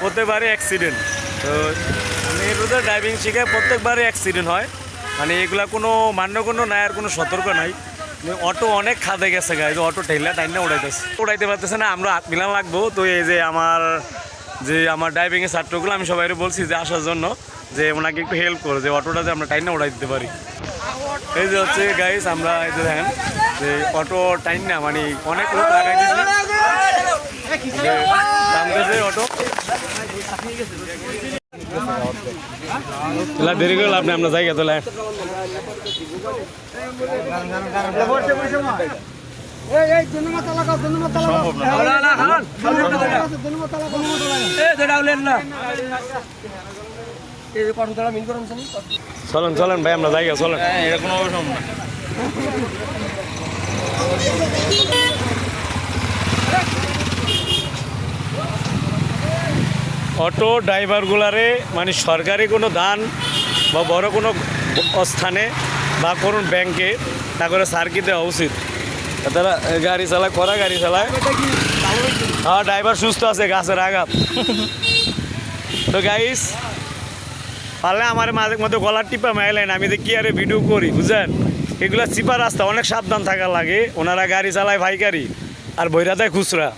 প্রত্যেকবারই অ্যাক্সিডেন্ট তো আমি এগুলোতে ড্রাইভিং শিখে প্রত্যেকবারই অ্যাক্সিডেন্ট হয়। মানে এগুলা কোনো মান্য কোনো নাই আর কোনো সতর্ক নাই। মানে অটো অনেক খাদে গেছে গাড়ি অটো ঠেলা টাইনা উড়াইতেছে। উড়াইতে পারতেছে না, আমরা হাত মিলান লাগবো। তো এই যে আমার যে আমার ড্রাইভিংয়ের ছাত্রগুলো, আমি সবাই বলছি যে আসার জন্য যে ওনাকে একটু হেল্প করো, যে অটোটা যে আমরা টাইনা উড়াই দিতে পারি। এই যে হচ্ছে গাইস আমরা এই যে দেখেন যে অটো টাইম না মানে অনেক লোক লাগাই দিয়েছি যে অটো দেরি করে লাভ নেই, আমরা জায়গা তোলা চলেন চলেন ভাই, আমরা জায়গা, চলেন। এরকম অবসর না অটো ড্রাইভারগুলারে মানে সরকারি কোনো দান বা বড় কোনো স্থানে বা কোনো ব্যাংকে, তা করে সার্কি দেওয়া উচিত। তারা গাড়ি চালায় করা গাড়ি চালায় হ্যাঁ ড্রাইভার সুস্থ আছে, গাছের আঘাত তো গাইস, পারলে আমার মাঝে মধ্যে গলার টিপা মাইলেন, আমি যে কি আরে ভিডিও করি, বুঝলেন? এগুলা চিপা রাস্তা, অনেক সাবধান থাকা লাগে। ওনারা গাড়ি চালায় ভাইকারি, আর বৈরা দেয় খুচরা।